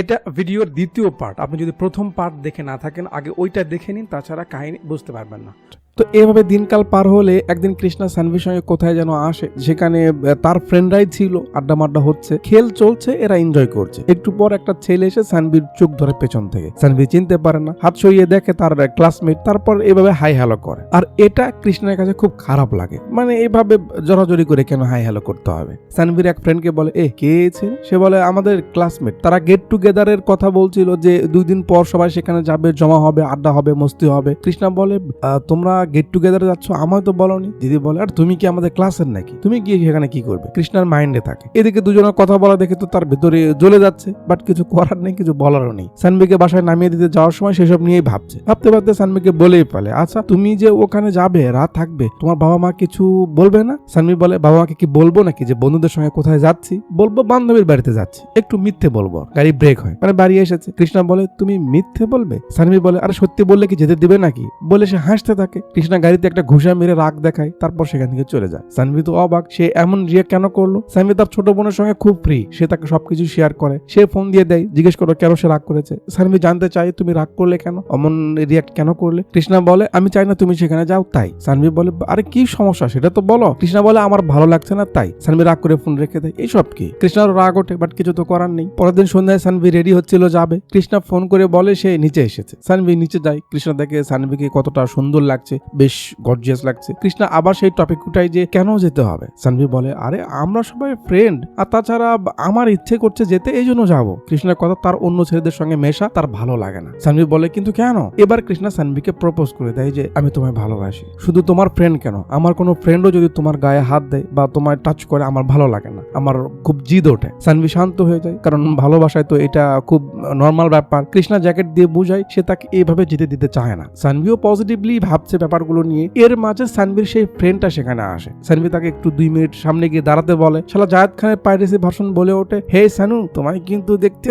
এটা ভিডিওর দ্বিতীয় পার্ট আপনি যদি প্রথম পার্ট দেখে না থাকেন, আগে ওইটা দেখে নিন, তাছাড়া কাহিনী বুঝতে পারবেন না। তো এভাবে দিনকাল পার হলে একদিন কৃষ্ণা সানভির সঙ্গে কোথায় যেন আসে, যেখানে তার ফ্রেন্ডরাই ছিল আড্ডা মাড্ডা হচ্ছে। খেল চলছে, এরা এনজয় করছে। একটু পর একটা ছেলে এসে সানভির চোখ ধরে পেছন থেকে। সানভি চিনতে পারে না, হাত সরিয়ে দেখে তার ক্লাসমেট তারপর এভাবে হাই হ্যালো করে। আর এটা কৃষ্ণের কাছে খুব খারাপ লাগে। মানে এইভাবে জড়াজড়ি করে কেন হাই হ্যালো করতে হবে? সানভির এক ফ্রেন্ডকে বলে, এ, কে ছে সে বলে, আমাদের ক্লাসমেট তারা গেট টুগেদারের কথা বলছিল যে দুই দিন পর সবাই সেখানে যাবে, জমা হবে, আড্ডা হবে, মস্তি হবে। কৃষ্ণা বলে তোমরা গেট টুগেদারে যাচ্ছ, আমায় তো বলনি। দিদি বলে, আর তুমি কি আমাদের ক্লাসের নাকি? তুমি গিয়ে সেখানে কি করবে? কৃষ্ণার মাইন্ডে থাকে। এদিকে দুজনের কথা বলা দেখে তো তার ভেতরে জ্বলে যাচ্ছে বাট কিছু করার নেই, কিছু বলারও নেই। সানবিকে বাসায় নামিয়ে দিতে যাওয়ার সময় সেসব নিয়েই ভাবছে। ভাবতে ভাবতে সানবিকে বলেই ফেলে আচ্ছা তুমি যে ওখানে যাবে, রাত থাকবে, তোমার বাবা মা কিছু বলবে না? সানবি বলে, বাবা মাকে কি বলব নাকি যে বন্ধুদের সঙ্গে কোথায় যাচ্ছি? বলব, বান্ধবীর বাড়িতে যাচ্ছি। একটু মিথ্যে বলব গাড়ি ব্রেক হয়। মানে বাড়ি এসেছে। কৃষ্ণা বলে, তুমি মিথ্যে বলবে? সানবি বলে, আরে সত্যি বললে কি যেতে দিবে নাকি? বলে সে হাসতে থাকে। কৃষ্ণা গাড়িতে একটা ঘুষা মেরে রাগ দেখায়, তারপর সেখান থেকে চলে যায়। সানভি তো অবাক, সে এমন রিয়েক্ট কেন করল? সানভি তার ছোট বোনের সঙ্গে খুব ফ্রি সে তাকে সবকিছু শেয়ার করে। সে ফোন দিয়ে দেয়, জিজ্ঞেস করো কেন সে রাগ করেছে? সানভি জানতে চাই তুমি রাগ করলে কেন? অমন রিয়াক্ট কেন করলে? কৃষ্ণা বলে, আমি চাই না তুমি সেখানে যাও, তাই। সানভি বলে, আরে কি সমস্যা, সেটা তো বলো। কৃষ্ণা বলে, আমার ভালো লাগছে না, তাই। সানভি রাগ করে ফোন রেখে দেয় এইসব কি? কৃষ্ণার রাগ ওঠে বাট কিছু তো করার নেই। পরের দিন সন্ধ্যায় সানভি রেডি হচ্ছিল, যাবে। কৃষ্ণা ফোন করে বলে, সে নিচে এসেছে। সানভি নিচে যায়, কৃষ্ণা দেখে সানভিকে কতটা সুন্দর লাগছে। বেশ গর্জিয়াস লাগছে। কৃষ্ণা আবার সেই টপিক উঠায় যে কেন যেতে হবে? সানভি বলে, আরে, আমরা সবাই ফ্রেন্ড আর তাছাড়া আমার ইচ্ছে করছে যেতে, এই জন্য যাব। কৃষ্ণার কথা তার অন্য ছেলেদের সঙ্গে মেশা তার ভালো লাগে না। সানভি বলে, কিন্তু কেন? এবার কৃষ্ণা সানভিকে প্রপোজ করে দেয় যে, আমি তোমায় ভালোবাসি। শুধু তোমার ফ্রেন্ড কেন? আমার কোনো ফ্রেন্ডও যদি তোমার গায়ে হাত দেয় বা তোমায় টাচ করে, আমার ভালো লাগে না। আমার খুব জিদ ওঠে। সানভি শান্ত হয়ে যায়, কারণ ভালোবাসায় তো এটা খুব নর্মাল ব্যাপার। কৃষ্ণা জ্যাকেট দিয়ে বুঝায়, সে তাকে এইভাবে যেতে দিতে চায় না। সানভিও পজিটিভলি ভাবছে ব্যাপারগুলো নিয়ে, এর মাঝে সানভির সেই ফ্রেন্ডটা সেখানে আসে। সানভি তাকে একটু দুই মিনিট সামনে গিয়ে দাঁড়াতে বলে, শালা জায়দ খানের পাইরেসি ভাষণ বলে ওঠে। হে সানু, তোমায় কিন্তু দেখতে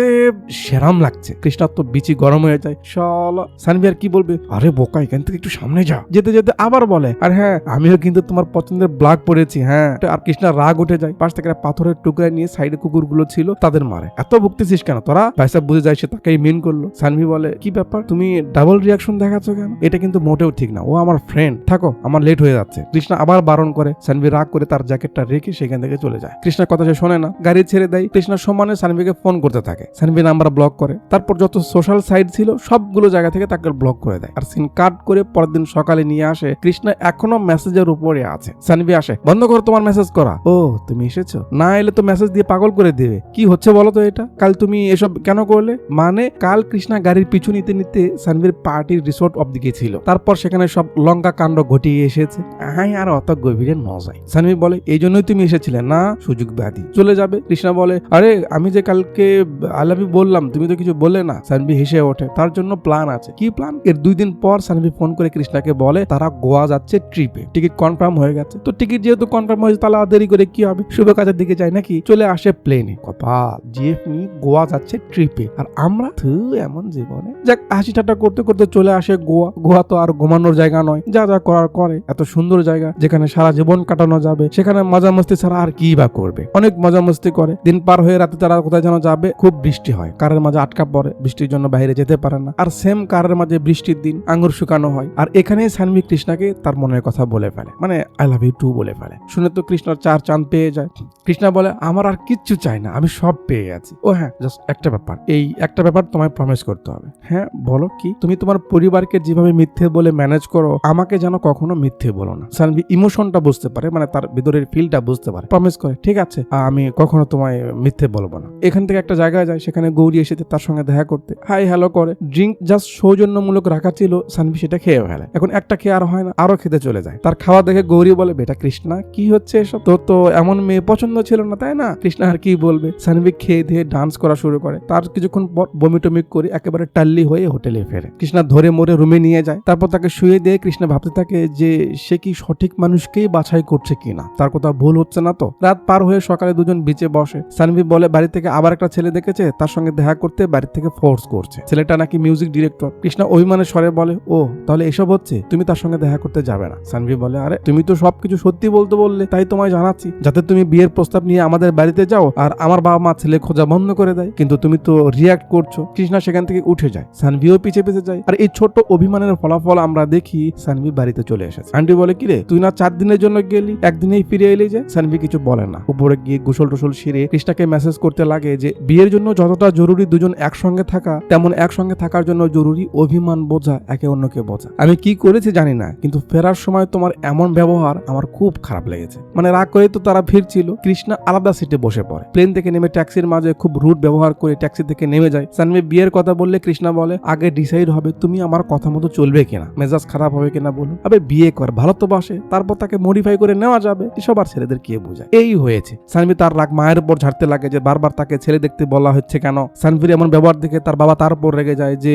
সেরাম লাগছে। কৃষ্ণার তো বিচি গরম হয়ে যায়। শালা সানভি আর কি বলবে? আরে বোকা, এখান থেকে একটু সামনে যা। যেতে যেতে আবার বলে, আর হ্যাঁ আমিও কিন্তু তোমার পছন্দের ব্লাগ পড়েছি হ্যাঁ। আর কৃষ্ণার রাগ উঠে যায়। পাশ থেকে পাথরের টুকরা নিয়ে সাইডে কুকুরগুলো ছিল, তাদের মারে। এত ভুগতেছিস কেন তোরা? ভাইসাব বুঝে যায়, সে তাকেই মেন করল। সানভি বলে, কি ব্যাপার? তুমি ডাবল রিয়াকশন দেখাচ্ছ কেন? এটা কিন্তু মোটেও ঠিক না। ও আমার ফ্রেন্ড থাকো, আমার লেট হয়ে যাচ্ছে। কৃষ্ণা আবার বারণ করে, সানভি রাগ করে তার জ্যাকেটটা রেখে সেখান থেকে চলে যায়। কৃষ্ণার কথা সে শোনে না, গাড়ি ছেড়ে দেয় কৃষ্ণা সমানে সানভিকে ফোন করতে থাকে। সানভি নাম্বার ব্লক করে, তারপর যত সোশ্যাল সাইট ছিল, সবগুলো জায়গা থেকে তাকে ব্লক করে দেয়। আর সিন কাট করে পরের দিন সকালে নিয়ে আসে, কৃষ্ণা এখনও মেসেজের উপরে আছে। সানভি আসে, বন্ধ করো তোমার মেসেজ করা। ও, তুমি এসেছ? না এলে তো মেসেজ দিয়ে পাগল করে দেবে। কি হচ্ছে বলো তো এটা? কাল তুমি এসব কেন করলে? মানে কাল কৃষ্ণা গাড়ির পিছু নিতে নিতে সানভির পার্টির রিসোর্ট অব্দি গিয়েছিল তারপর সেখানে সব লঙ্কা কাণ্ড ঘটিয়ে এসেছে। হ্যাঁ আর অত গভীরে ন যায়। সানভি বলে এই জন্যই তুমি এসেছিলে না? সুযোগ ব্যাধি চলে যাবে। কৃষ্ণা বলে আরে আমি যে কালকে আলাবি বললাম তুমি তো কিছু বললে না? সানভি হেসে ওঠে। তার জন্য প্ল্যান আছে। কি প্ল্যান? এর দুই দিন পর সানভি ফোন করে কৃষ্ণাকে বলে তারা গোয়া যাচ্ছে ট্রিপে। টিকিট কনফার্ম হয়ে গেছে। তো টিকিট যেহেতু কনফার্ম হয়েছে তাহলে আর দেরি করে কি হবে? শুভ কাজের দিকে যায় নাকি? চলে আসে প্লেনে। কপাল জিএফ নিয়ে গোয়া যাচ্ছে ট্রিপে। আর আমরা থু এমন জীবনে। যাক হাসি ঠাট্টা করতে করতে চলে আসে গোয়া। গোয়া তো আর ঘুমানোর জায়গা নয়, যা যা করার করে। এত সুন্দর জায়গা যেখানে সারা জীবন কাটানো যাবে, সেখানে মজা মস্তি ছাড়া আর কি বা করবে? অনেক মজা মস্তি করে। দিন পার হয়ে রাতে তারা কোথায় যেন যাবে, খুব বৃষ্টি হয়। কারের মাঝে আটকা পড়ে, বৃষ্টির জন্য বাইরে যেতে পারে না। আর সেম কারের মাঝে বৃষ্টির দিন, আঙ্গুর শুকানো হয়। আর এখানেই সানভি কৃষ্ণাকে তার মনের কথা বলে ফেলে। মানে আই লাভ ইউ টু বলে ফেলে। শুনে তো কৃষ্ণর চার চাঁদ পেয়ে যায়। কৃষ্ণা বলে, আমার আর কিচ্ছু চাই না, আমি সব পেয়ে গেছি ও হ্যাঁ জাস্ট একটা ব্যাপার। এই একটা ব্যাপার তোমায় প্রমিস করতে হবে। হ্যাঁ বলো কি? তুমি তোমার পরিবারকে যেভাবে মিথ্যে বলে ম্যানেজ করো আমাকে যেন কখনো মিথ্যে বলো না। সানভি ইমোশনটা বুঝতে পারে মানে তার ভিতরের ফিলটা বুঝতে পারে। প্রমিস করে, ঠিক আছে আমি কখনো তোমায় মিথ্যে বলব না। এখান থেকে একটা জায়গায় যায়, সেখানে গৌরী এসেছে তার সঙ্গে দেখা করতে হাই হ্যালো করে। ড্রিঙ্ক জাস্ট সৌজন্যমূলক রাখা ছিল, সানভি সেটা খেয়ে ফেলে। এখন একটা খেয়ে আর হয় না, আরও খেতে চলে যায়। তার খাওয়া দেখে গৌরী বলে, বেটা কৃষ্ণা, কি হচ্ছে এসব? তোর তো এমন মেয়ে পছন্দ ছিল না, তাই না? কৃষ্ণা আর কি বলবে? সানভি খেয়ে দিয়ে ডান্স করা শুরু করে। তার কিছুক্ষণ পর বমি টমি করে একেবারে টাল্লি হয়ে হোটেলে ফেরে। কৃষ্ণা ধরে মরে রুমে নিয়ে যায়। তারপর তাকে শুয়ে দিয়ে কৃষ্ণা ভাবতে থাকে যে সে কি সঠিক মানুষকেই বাছাই করছে কিনা। তার কথা ভুল হচ্ছে না তো। রাত পার হয়ে সকালে দুজন বিচে বসে। সানভি বলে, বাড়ি থেকে আবার একটা ছেলে দেখেছে? তার সঙ্গে দেখা করতে বাড়ি থেকে ফোর্স করছে। ছেলেটা নাকি মিউজিক ডিরেক্টর কৃষ্ণা অভিমানের স্বরে বলে, ও, তাহলে এসব হচ্ছে? তুমি তার সঙ্গে দেখা করতে যাবে না। সানভি বলে, আরে, তুমি তো সবকিছু সত্যি বলতে বললে, তাই তোমায় জানাচ্ছি। যাতে তুমি বিয়ের প্রস্তাব নিয়ে আমাদের বাড়িতে যাও আর আমার বাবা মা ছেলে খোঁজা বন্ধ করে দেয়। কিন্তু তুমি তো রিয়াক্ট করছ। কৃষ্ণা সেখান থেকে উঠে যায়। সানভিও পিছে পিছে যায়। আর এই ছোট্ট অভিমানের ফলাফল আমরা দেখি সানভি বাড়িতে চলে এসেছে। আন্টি বলে, কিরে, তুই না চার দিনের জন্য গেলি? একদিনেই ফিরে এলি যে? সানভি কিছু বলে না। উপরে গিয়ে গোসল টোসল সেরে কৃষ্ণাকে মেসেজ করতে লাগে যে, বিয়ের জন্য যতটা জরুরি দুজন একসঙ্গে থাকা, তেমন একসঙ্গে থাকার জন্য জরুরি অভিমান বোঝা, একে অন্যকে বোঝা। আমি কি করেছি জানি না, কিন্তু ফেরার সময় তোমার এমন ব্যবহার আমার খুব খারাপ লেগেছে। মানে রাগ করে তো তারা ফিরছিল। কৃষ্ণা আলাদা সিটে বসে পড়ে। প্লেন থেকে নেমে ট্যাক্সির মাঝে খুব রুট ব্যবহার করে ট্যাক্সি থেকে নেমে যায়। সানভি বিয়ের কথা বললে কৃষ্ণা বলে, আগে ডিসাইড হবে তুমি আমার কথা মতো চলবে কিনা? মেজাজ খারাপ হবে কিনা বলুন? আবে বিয়ে কর, ভালো তো বাসে, তারপর তাকে মডিফাই করে নেওয়া যাবে। এসব আর ছেলেদের কে বোঝায়? এই হয়েছে। সানভি তার রাগ মায়ের উপর ঝাড়তে লাগে যে বারবার তাকে ছেলে দেখতে বলা হচ্ছে কেন? সানভির এমন ব্যবহার দেখে তার বাবা তার উপর রেগে যায় যে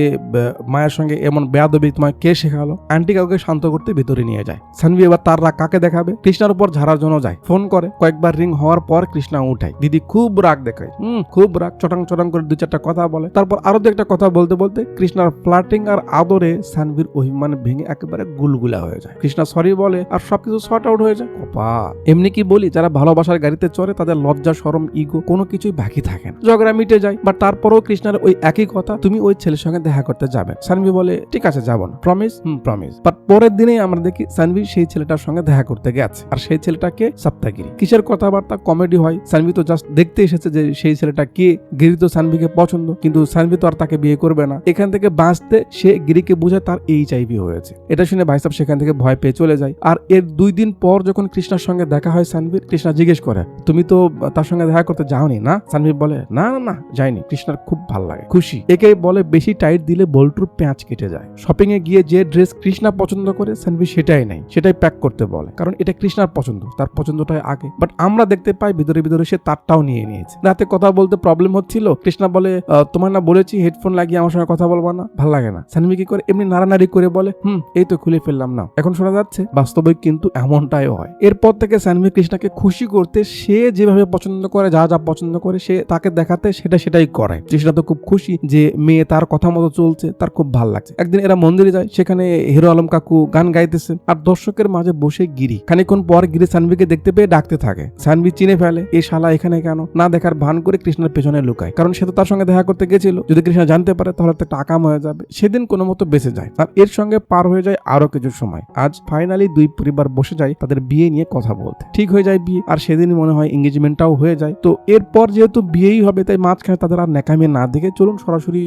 মায়ের সঙ্গে এমন বেয়াদবি তোমায় কে শেখালো? আন্টি কাউকে শান্ত করতে ভিতরে নিয়ে যায়। সানভি এবার তার রাগ কাকে দেখাবে? কৃষ্ণার উপর ঝাড়ার জন্য যায়। ফোন করে। কয়েকবার রিং হওয়ার পর কৃষ্ণা উঠায়। দিদি খুব রাগ দেখায়। হুম, খুব রাগ। চটাং চটাং করে দু চারটা কথা বলে। তারপর আরও দু একটা কথা বলতে বলতে কৃষ্ণার ফ্লাটিং আর আদরে সানভির অভিমান ভেঙে একেবারে গুলগুলা হয়ে যায়। কৃষ্ণা সরি বলে, আর সবকিছু শর্ট আউট হয়ে যায়। কপা, এমনি কি বলি, যারা ভালোবাসার গাড়িতে চড়ে, তাদের লজ্জা সরম ইগো কোনো কিছুই বাকি থাকে না। ঝগড়া মিটে যায় বাট তারপরেও কৃষ্ণার ওই একই কথা, তুমি ওই ছেলের সঙ্গে দেখা করতে যাবে। সানভি বলে, ঠিক আছে, যাব না। প্রমিস হুম প্রমিস বাট পরের দিনেই আমরা দেখি সানভি সেই ছেলেটার সঙ্গে দেখা করতে গেছে, আর সেই ছেলেটাকে সপ্তাহগিরি। কিসের কথাবার্তা? কমেডি হয়। সানভি তো জাস্ট দেখতে এসেছে যে সেই ছেলেটা কে। গিরি তো সানভিকে পছন্দ, কিন্তু সানভি তো আর তাকে বিয়ে করবে না। এখান থেকে বাঁচতে সে গিরিকে বুঝে তার এইচ হয়েছে। এটা শুনে ভাইসাব সেখান থেকে ভয় পেয়ে চলে যায়। আর এর দুই দিন পর যখন কৃষ্ণার সঙ্গে দেখা হয় সানভির কৃষ্ণা জিজ্ঞেস করে, তুমি তো তার সঙ্গে দেখা করতে যাওনি না? সানভি বলে, না না না, যাইনি। কৃষ্ণার খুব ভালো লাগে, খুশি। একে বলে, বেশি টাইট দিলে বল্টুর পেঁচ কেটে যায়। শপিং এ গিয়ে যে ড্রেস কৃষ্ণা পছন্দ করে সানভি সেটাই নেই সেটাই প্যাক করতে বলে। কারণ এটা কৃষ্ণার পছন্দ, তার পছন্দটাই আগে। বাট আমরা দেখতে পাই, ভিতরে ভিতরে সে তারটাও নিয়ে নিয়েছে। রাতে কথা বলতে প্রবলেম হচ্ছিল, কৃষ্ণা বলে তোমার না বলেছি হেডফোন লাগিয়ে আমার সঙ্গে কথা বলবা না। ভালো লাগে না। সানভি কি করে, এমনি নাড়ানাড়ি করে বলে, হুম, এই তো খুলে ফেললাম না। এখন শোনা যাচ্ছে, বাস্তবে কিন্তু এমনটাই হয়। এরপর থেকে সানভি কৃষ্ণাকে খুশি করতে সে যেভাবে পছন্দ করে, যা যা পছন্দ করে, সে তাকে দেখাতে সেটা সেটাই করে। কৃষ্ণা তো খুব খুশি যে মেয়ে তার কথা মতো চলছে, তার খুব ভালো লাগছে। একদিন এরা মন্দিরে যায়, সেখানে হিরো আলম কাকু গান গাইতেছে আর দর্শকের মাঝে বসে গিরি। খানিকক্ষণ পর গিরি সানভিকে দেখতে পেয়ে ডাকতে থাকে। সানভি চিনে ফেলে এই শালা এখানে কেন? না দেখার ভান করে কৃষ্ণের পেছনে লুকায়। কারণ সে তো তার সঙ্গে দেখা করতে গেছিল। যদি কৃষ্ণ জানতে পারে, তাহলে তো টাকা হয়ে যাবে। সেদিন কোনো মতো বেঁচে যায়। আর এর সঙ্গে পার হয়ে যায় আরও কিছু সময়। আজ ফাইনালি দুই পরিবার বসে যায় তাদের বিয়ে নিয়ে কথা বলতে। ঠিক হয়ে যায় বিয়ে, আর সেদিনই মনে হয় এঙ্গেজমেন্টটাও হয়ে যায়। তো এরপর যেহেতু বিয়েই হবে, তাই মাঝখানে তাদের আর ন্যাকামি না দেখে চলুন সরাসরি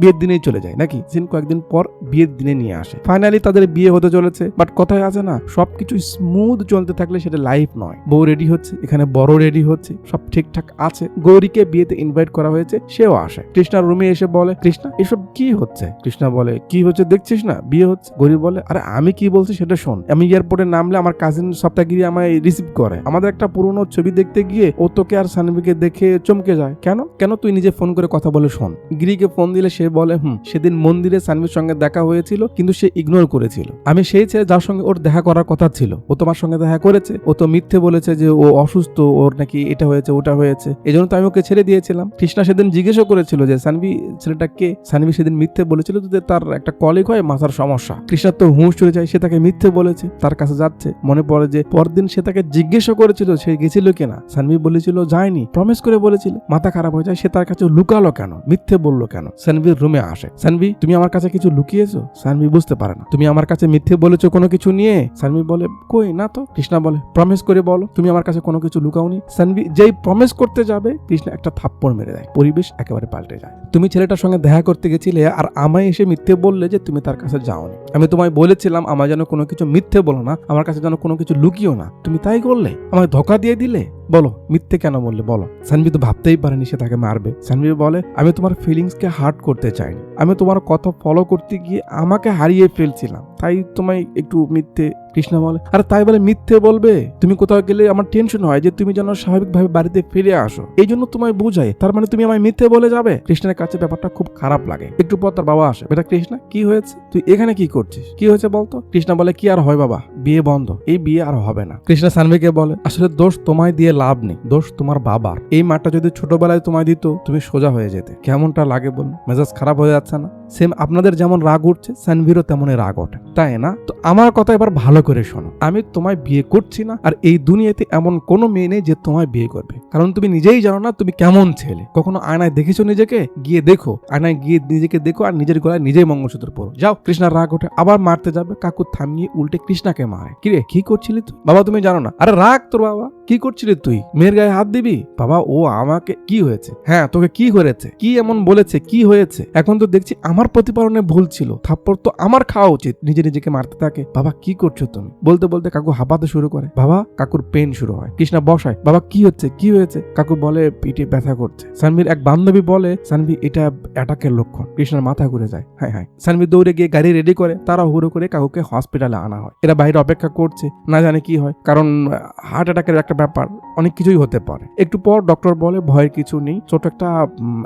বিয়ের দিনেই চলে যায়, নাকি? দিন কয়েকদিন পর বিয়ের দিনে নিয়ে আসে। ফাইনালি তাদের বিয়ে হতে চলেছে বাট কথায় আছে না, সবকিছু স্মুথ চলতে থাকলে সেটা লাইফ নয়। বউ রেডি হচ্ছে, এখানে বড় রেডি হচ্ছে, সব ঠিকঠাক আছে। গৌরীকে বিয়েতে ইনভাইট করা হয়েছে, সেও আসে। কৃষ্ণার রুমে এসে বলে, কৃষ্ণা, এসব কি হচ্ছে? কৃষ্ণা বলে, কি হচ্ছে দেখছিস না? বিয়ে হচ্ছে? গৌরী বলে, আরে, আমি কি বলছি সেটা শোন। আমি এয়ারপোর্টে নামলে আমার কাজিন সপ্তাহগিরি আমায় রিসিভ করে। আমাদের একটা পুরনো ছবি দেখতে গিয়ে ও তোকে আর সানভিকে দেখে চমকে যায়। কেন? কেন তুই নিজে ফোন করে কথা বলে শোন? গিরিকে ফোন দিলে সে বলে, হুম, সেদিন মন্দিরে সানভির সঙ্গে দেখা হয়েছিল, কিন্তু সে ইগনোর করেছিল। আমি সেই ছেলে যার সঙ্গে ওর দেখা করার কথা ছিল। ও তোমার সঙ্গে দেখা করেছে। ও তো মিথ্যে বলেছে যে ও অসুস্থ, ওর নাকি এটা হয়েছে, ওটা হয়েছে। এই জন্য তো আমি ওকে ছেড়ে দিয়েছিলাম। কৃষ্ণা সেদিন জিজ্ঞেসও করেছিল যে সানভি ছেলেটা কে? সানভি সেদিন মিথ্যে বলেছিল যে তার একটা কলিগ হয়, মাথার সমস্যা। কৃষ্ণার তো হুঁশ চলে যায়, সে তাকে মিথ্যে বলেছে, তার কাছে যাচ্ছে। মনে পড়ে যে পরদিন সে তাকে জিজ্ঞেসও করেছিল, সে গেছিল কিনা? সানভি বলেছিল, যায়নি। প্রমিস করে বলেছিল, মাথা খারাপ হয়ে যায়, সে তার কাছে লুকালো কেন? মিথ্যে বলল কেন? সানভির রুমে আসে। সানভি তুমি আমার কাছে কিছু লুকিয়েছো? সানভি বুঝতে পারে না। তুমি আমার কাছে মিথ্যে বলেছ কোনো কিছু নিয়ে? সানভি বলে, কই, না তো। কৃষ্ণা বলে প্রমিস করে বলো, তুমি আমার কাছে কোনো কিছু লুকাওনি? সানভি যেই প্রমিস করতে যাবে, কৃষ্ণা একটা থাপ্পড় মেরে দেয়। পরিবেশ একেবারে পাল্টে যায়। তুমি ছেলেটার সঙ্গে দেখা করতে গেছিলে আর আমায় এসে মিথ্যে বললে যে তুমি তার কাছে যাওনি। আমি তোমায় বলেছিলাম আমার যেন কোনো কিছু মিথ্যে বলো না, আমার কাছে যেন কোনো কিছু লুকিও না। তুমি তাই করলে? আমাকে ধোকা দিয়ে দিলে? বলো, মিথ্যে কেন বললে? বলো। সানভি তো ভাবতেই পারেনি সে তাকে মারবে। সানভি বলে, আমি তোমার ফিলিংসকে হার্ট করতে চাইনি। আমি তোমার কথা ফলো করতে গিয়ে আমাকে হারিয়ে ফেলছিলাম। তাই তোমায় একটু মিথ্যে কৃষ্ণা বলে, আর তাই বলে মিথ্যে বলবে? তুমি কোথাও গেলে আমার টেনশন হয় যে তুমি যেন স্বাভাবিকভাবে বাড়িতে ফিরে আসো। এই জন্য তোমায় বোঝাই, তার মানে তুমি আমায় মিথ্যে বলে যাবে? কৃষ্ণের কাছে ব্যাপারটা খুব খারাপ লাগে। একটু পর তার বাবা আসে, বেটা কৃষ্ণা, কি হয়েছে? তুই এখানে কি করছিস? কি হয়েছে বলতো? কৃষ্ণা বলে, কি আর হয় বাবা? বিয়ে বন্ধ। এই বিয়ে আর হবে না। কৃষ্ণা সানভিকে বলে, আসলে দোষ তোমায় দিয়ে লাভ নেই। দোষ তোমার বাবার। এই মাটা যদি ছোটবেলায় তোমায় দিত, তুমি সোজা হয়ে যেতে। কেমনটা লাগে বলুন? মেজাজ খারাপ হয়ে যাচ্ছে না? সেম আপনাদের যেমন রাগ উঠছে সানভিরও তেমনই রাগ ওঠে। তাই না? তো আমার কথা এবার ভালো করে শোনো। আমি তোমায় বিয়ে করছি না, আর এই দুনিয়াতে এমন কোনো মেয়ে নেই যে তোমায় বিয়ে করবে। কারণ তুমি নিজেই জানো না তুমি কেমন ছেলে। কখনো আয়নায় দেখেছ নিজেকে? গিয়ে দেখো। আয়নায় গিয়ে নিজেকে দেখো আর নিজের গলায় নিজেই মঙ্গলসূত্র পরো। যাও, কৃষ্ণার রাগ ওঠে। আবার মারতে যাবে। কাকু থামিয়ে উল্টে কৃষ্ণাকে মারে। কিরে, কি করছিলি তুই? বাবা, তুমি জানো না। আরে রাগ তোর বাবা। কি করছিলি তুই? মেয়ের গায়ে হাত দিবি? বাবা, ও আমাকে কি হয়েছে? হ্যাঁ তোকে কি হয়েছে? কি এমন বলেছে? কি হয়েছে? এখন তো দেখছি আমার প্রতিপালনে ভুল ছিল। থাপ্পড় তো আমার খাওয়া উচিত। নিজে নিজেকে মারতে থাকে। বাবা, কি করছ তুমি? বলতে বলতে কাকু হাঁপাতে শুরু করে। বাবা, কাকুর পেন শুরু হয়। কৃষ্ণা বসায়। বাবা, কি হচ্ছে? কি হয়েছে? কাকু বলে, পিঠে ব্যথা করছে। সানভির এক বান্ধবী বলে সানভি এটা অ্যাটাকের লক্ষণ। কৃষ্ণার মাথা ঘুরে যায়। হ্যাঁ হ্যাঁ। সানভি দৌড়ে গিয়ে গাড়ি রেডি করে। তারা হুড়ো করে কাকুকে হসপিটালে আনা হয়। এরা বাইরে অপেক্ষা করছে। না জানে কি হয়। কারণ হার্ট অ্যাটাকের একটা ব্যাপার, অনেক কিছুই হতে পারে। একটু পর ডক্টর বলে, ভয়ের কিছু নেই। ছোট একটা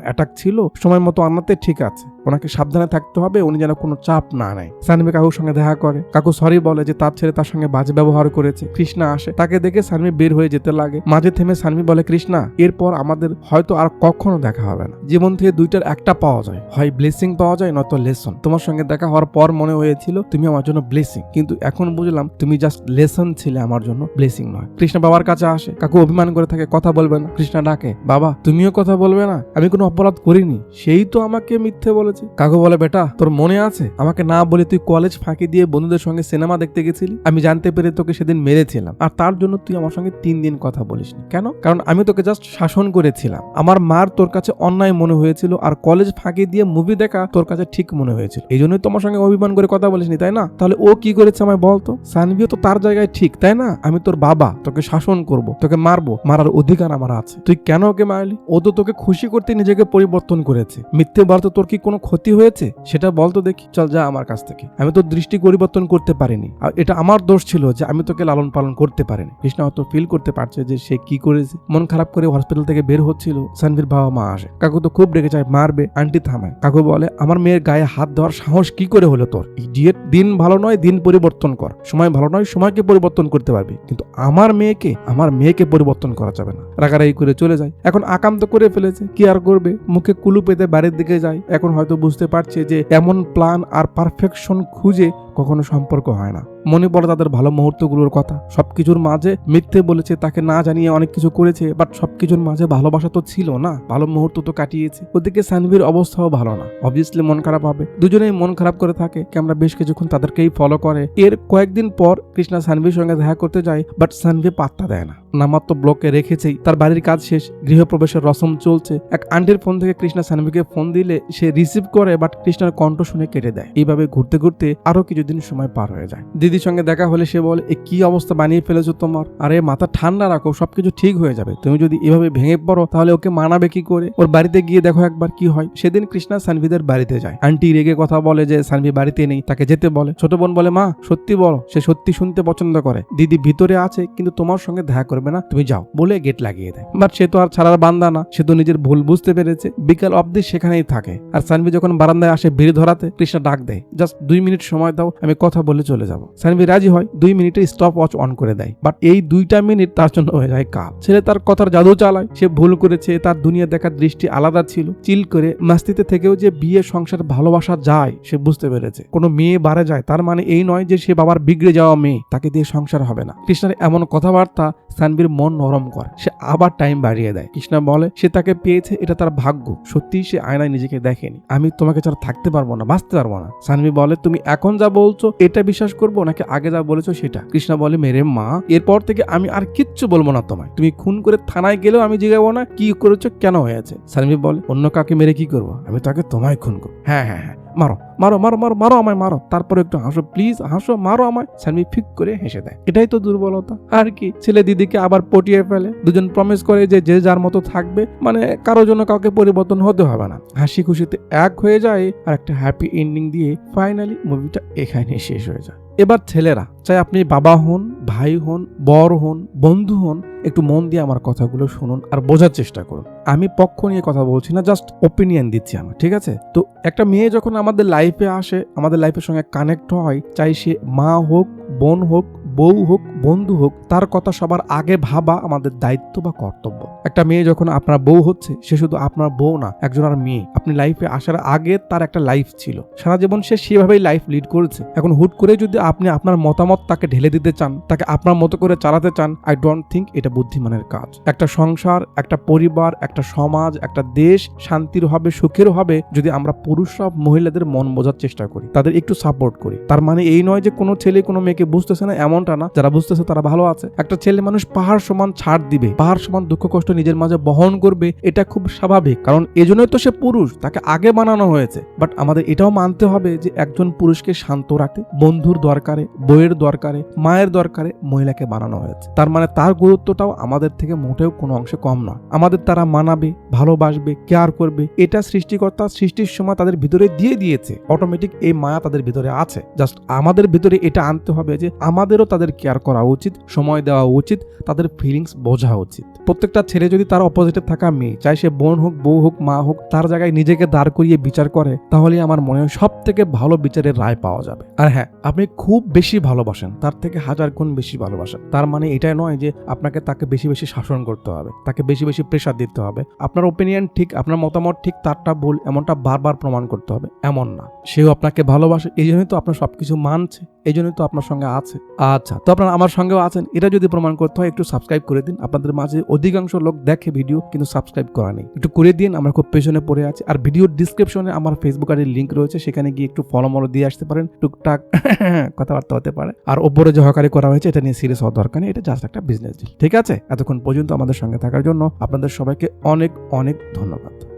অ্যাটাক ছিল। সময় মতো আনাতে ঠিক আছে। ওনাকে সাবধানে থাকতে হবে, উনি যেন কোনো চাপ না নেয়। সানভি কাকুর সঙ্গে দেখা করে। কাকু সরি বলে যে তার ছেলে তার সঙ্গে বাজে ব্যবহার করেছে। কৃষ্ণা আসে। তাকে দেখে সানভি বের হয়ে যেতে লাগে। মাঝে থেমে সানভি বলে, কৃষ্ণা, এরপর আমাদের হয়তো আর কখনো দেখা হবে না। জীবন থেকে দুইটার একটা পাওয়া যায়। হয় ব্লেসিং পাওয়া যায়, নয়তো লেসন তোমার সঙ্গে দেখা হওয়ার পর মনে হয়েছিল, তুমি আমার জন্য ব্লেসিং কিন্তু এখন বুঝলাম, তুমি জাস্ট লেসন ছিলে আমার জন্য ব্লেসিং নয়। কৃষ্ণা বাবার কাছে আসে। কাকু অভিমান করে থাকে কথা বলবে না। কৃষ্ণা ডাকে, বাবা, তুমিও কথা বলবে না? আমি কোনো অপরাধ করিনি। সেই তো আমাকে মিথ্যে বলেছে কাকু বলে, বেটা, তোর মনে আছে? আমাকে না বলে তুই কলেজ ফাঁকি দিয়ে বন্ধুদের সঙ্গে সিনেমা দেখতে গেছিলি? আমি জানতে পেরে তোকে সেদিন মেরেছিলাম। আর তার জন্য তুই আমার সঙ্গে তিন দিন কথা বলিসনি। কেন? কারণ আমি তোকে জাস্ট শাসন করেছিলাম। আমার মার তোর কাছে অন্যায় মনে হয়েছিল আর কলেজ ফাঁকি দিয়ে মুভি দেখা তোর কাছে ঠিক মনে হয়েছিল। এই জন্যই তোমার সঙ্গে অভিমান করে কথা বলিসনি, তাই না? তাহলে ও কি করেছে আমায় বলতো সানভিও তো তার জায়গায় ঠিক, তাই না? আমি তোর বাবা, তোকে শাসন করব, তোকে মারবো। মারার অধিকার আমার আছে। তুই কেন ওকে মারলি? ও তো তোকে খুশি করতে নিজেকে পরিবর্তন করেছে। মিথ্যে বলতে তোর কি কোনো ক্ষতি হয়েছে, সেটা বলতো দেখি। চল যা আমার কাছ থেকে। আমি তো দৃষ্টি পরিবর্তন করতে পারিনি। আর এটা আমার দোষ ছিল যে আমি তোকে লালন পালন করতে পারিনি। কৃষ্ণা হয়তো ফিল করতে পারছে যে সে কি করেছে। মন খারাপ করে হসপিটাল থেকে বের হচ্ছিল সানভীর বাবা মা আসে। কাকু তো খুব রেগে যায়, মারবে, আন্টি থামায়। কাকু বলে, আমার মেয়ের গায়ে হাত দেওয়ার সাহস কি করে হলো তোর? ইডিয়েট দিন ভালো নয়, দিন পরিবর্তন কর। সময় ভালো নয়, সময়কে পরিবর্তন করতে পারবি। কিন্তু আমার মেয়েকে আমার মেয়েকে পরিবর্তন করা যাবে না। রাগারাগি করে চলে যায়। এখন আকাম তো করে ফেলেছে। কি আর করবে? মুখে কুলু পেতে বাড়ির দিকে যায়। এখন হয়তো বুঝতে পারছে যে এমন প্ল্যান আর পারফেকশন খুঁজে কখনো সম্পর্ক হয় না। মনে পড়ে তাদের ভালো মুহূর্তগুলোর কথা। সবকিছুর মাঝে মিথ্যে বলেছে, তাকে না জানিয়ে অনেক কিছু করেছে বাট সবকিছুর মাঝে ভালোবাসা তো ছিল না। ভালো মুহূর্ত তো কাটিয়েছে। ওদিকে সানভির অবস্থাও ভালো না। অবভিয়াসলি মন খারাপ হবে। দুজনেই মন খারাপ করে থাকে ক্যামেরা বেশ কিছুক্ষণ তাদেরকেই ফলো করে। এর কয়েকদিন পর কৃষ্ণা সানভির সঙ্গে দেখা করতে যায় বাট সানভি পাত্তা দেয় না। নামার তো ব্লকে রেখেছেই। তার বাড়ির কাজ শেষ, গৃহপ্রবেশের রসম চলছে। এক আন্টির ফোন থেকে কৃষ্ণা সানভিকে ফোন দিলে সে রিসিভ করে বাট কৃষ্ণার কণ্ঠ শুনে কেটে দেয়। এইভাবে ঘুরতে ঘুরতে আরও কিছুদিন সময় পার হয়ে যায়। দিদির সঙ্গে দেখা হলে সে বলে, এ কি অবস্থা বানিয়ে ফেলেছো তোমার? আরে, মাথা ঠান্ডা রাখো, সবকিছু ঠিক হয়ে যাবে। তুমি যদি এভাবে ভেঙে পড়ো, তাহলে ওকে মানাবে কি করে? ওর বাড়িতে গিয়ে দেখো একবার কি হয়। সেদিন কৃষ্ণা সানভিদের বাড়িতে যায়। আন্টি রেগে কথা বলে যে সানভি বাড়িতে নেই, তাকে যেতে বলে। ছোট বোন বলে, মা, সত্যি বলো, সে সত্যি শুনতে পছন্দ করে। দিদি ভিতরে আছে, কিন্তু তোমার সঙ্গে দেখা করবে না, তুমি যাও। বলে গেট লাগিয়ে দেয়। বাট সে তো আর ছাড়ার বান্দা না, সে তো নিজের ভুল বুঝতে পেরেছে। বিকাল অবধি সেখানেই থাকে। আর সানভি যখন বারান্দায় আসে ভিড় ধরাতে, কৃষ্ণা ডাক দেয়, জাস্ট দুই মিনিট সময় দাও, আমি কথা বলে চলে যাব। সানভি রাজি হয়, দুই মিনিটে স্টপ ওয়াচ অন করে দেয়। বাট এই দুইটা মিনিট তার জন্য হয়ে যায় কাল। ছেলে তার কথার জাদু চালায়, সে ভুল করেছে, তার দুনিয়া দেখার দৃষ্টি আলাদা ছিল। চিল করে মাস্তিতে থেকেও যে বিয়ে, সংসার, ভালোবাসা যায়, সে বুঝতে পেরেছে। কোনো মেয়ে বাড়ে যায়, তার মানে এই নয় যে সে বাবার বিগড়ে যাওয়া মেয়ে, তাকে দিয়ে সংসার হবে না। কৃষ্ণার এমন কথাবার্তা সানবির মন নরম করে। সে আবার টাইম বাড়িয়ে দেয়। কৃষ্ণা বলে, সে তাকে পেয়েছে, এটা তার ভাগ্য। সত্যি সে আয়নায় নিজেকে দেখেনি। আমি তোমাকে ছাড়া থাকতে পারব না, বাঁচতে পারব না। সানভি বলে, তুমি এখন যা বলছো, এটা বিশ্বাস করব, নাকি আগে যা বলেছ সেটা? কৃষ্ণা বলে, মেরে মা, এরপর থেকে আমি আর কিচ্ছু বলব না তোমায়। তুমি খুন করে থানায় গেলেও আমি জিগাবো না, কি করেছ, কেন হয়েছে? সানভি বলে, অন্য কাকে মেরে কি করব? আমি তাকে তোমায় খুন করব। হ্যাঁ হ্যাঁ হ্যাঁ। মারো মারো মারো মারো মারো আমায়, মারো। তারপরে একটু হাসো প্লিজ হাসো, মারো আমায়। সানভি ফিক করে হেসে দেয়। এটাই তো দুর্বলতা। আর কি, ছেলে দিদিকে আবার পটিয়ে ফেলে। দুজন প্রমিস করে যে যে যার মতো থাকবে মানে কারও জন্য কাউকে পরিবর্তন হতে হবে না। হাসি খুশিতে এক হয়ে যায় আর একটা হ্যাপি এন্ডিং দিয়ে ফাইনালি মুভিটা এখানে শেষ হয়ে যায়। এবার ছেলেরা, চাই আপনি বাবা হন, ভাই হন, বর হন, বন্ধু হন, একটু মন দিয়ে আমার কথাগুলো শুনুন আর বোঝার চেষ্টা করুন। আমি পক্ষ নিয়ে কথা বলছি না জাস্ট ওপিনিয়ন দিচ্ছি আমার, ঠিক আছে? তো একটা মেয়ে যখন আমাদের লাইফে আসে, আমাদের লাইফের সঙ্গে কানেক্ট হয়, চাই সে মা হোক, বোন হোক বউ হোক, বন্ধু হোক, তার কথা সবার আগে ভাবা আমাদের দায়িত্ব বা কর্তব্য। একটা মেয়ে যখন আপনার বউ হচ্ছে, সে শুধু আপনার বউ না, একজন আর মেয়ে। আপনি লাইফে আসার আগে তার একটা লাইফ ছিল। সারা জীবন সে সেভাবেই লাইফ লিড করেছে। এখন হুট করে যদি আপনি আপনার মতামত তাকে ঢেলে দিতে চান, তাকে আপনার মতো করে চালাতে চান আই ডোন্ট থিঙ্ক এটা বুদ্ধিমানের কাজ। একটা সংসার, একটা পরিবার, একটা সমাজ, একটা দেশ শান্তির হবে, সুখের হবে যদি আমরা পুরুষরা মহিলাদের মন বোঝার চেষ্টা করি, তাদের একটু সাপোর্ট করি। তার মানে এই নয় যে কোনো ছেলে কোনো মেয়েকে বুঝতেছে না এমনটা না? যারা বুঝতেছে তারা ভালো আছে। একটা ছেলে মানুষ পাহাড় সমান ছাড় দিবে, পাহাড় সমান দুঃখ কষ্ট নিজের মাঝে বহন করবে, এটা খুব স্বাভাবিক। কারণ এজন্যই তো সে পুরুষ, তাকে আগে বানানো হয়েছে। বাট আমাদের এটাও মানতে হবে যে একজন পুরুষকে শান্ত রাখতে বন্ধুর দরকারে, বইয়ের দরকারে, মায়ের দরকারে মহিলাকে বানানো হয়েছে। তার মানে তার গুরুত্বটাও আমাদের থেকে মোটেও কোনো অংশে কম নয়। আমাদের তারা মানাবে, ভালোবাসবে কেয়ার করবে, এটা সৃষ্টিকর্তা সৃষ্টির সময় তাদের ভিতরে দিয়ে দিয়েছে। অটোমেটিক এই মায়া তাদের ভিতরে আছে। জাস্ট আমাদের ভিতরে এটা আনতে হবে যে আমাদেরও তাদের কেয়ার করা উচিত, সময় দেওয়া উচিত, তাদের ফিলিংস বোঝা উচিত। প্রত্যেকটা ছেলে যদি তার অপোজিটে থাকা মেয়ে, চাই সে বোন হোক, বউ হোক, মা হোক, তার জায়গায় নিজেকে দাঁড় করিয়ে বিচার করে তাহলে আমার মনে হয় সব থেকে ভালো বিচারের রায় পাওয়া যাবে। আর হ্যাঁ আপনি খুব বেশি ভালোবাসেন, তার থেকে হাজার গুণ বেশি ভালোবাসেন। তার মানে এটাই নয় যে আপনাকে তাকে বেশি বেশি শাসন করতে হবে, তাকে বেশি বেশি প্রেশার দিতে হবে। আপনার ওপিনিয়ন ঠিক, আপনার মতামত ঠিক, তারটা ভুল, এমনটা বারবার প্রমাণ করতে হবে, এমন না। সেও আপনাকে ভালোবাসে, এই জন্যই তো আপনার সবকিছু মানছে। এই জন্যই তো আপনার সঙ্গে আছে। আচ্ছা তো আপনারা আমার সঙ্গেও আছেন। এটা যদি প্রমাণ করতে হয়, একটু সাবস্ক্রাইব করে দিন। আপনাদের মাঝে অধিকাংশ লোক দেখে ভিডিও কিন্তু সাবস্ক্রাইব করা নেই। একটু করে দিন, আমরা খুব পেছনে পড়ে আছি। আর ভিডিওর ডিসক্রিপশনে আমার ফেসবুক আইডির লিঙ্ক রয়েছে। সেখানে গিয়ে একটু ফলো মলো দিয়ে আসতে পারেন। টুকটাক কথাবার্তা হতে পারে। আর ওপরে যে হকারি করা হয়েছে, এটা নিয়ে সিরিয়াস হওয়ার দরকার নেই। এটা জাস্ট একটা বিজনেস ডিল ঠিক আছে? এতক্ষণ পর্যন্ত আমাদের সঙ্গে থাকার জন্য আপনাদের সবাইকে অনেক অনেক ধন্যবাদ।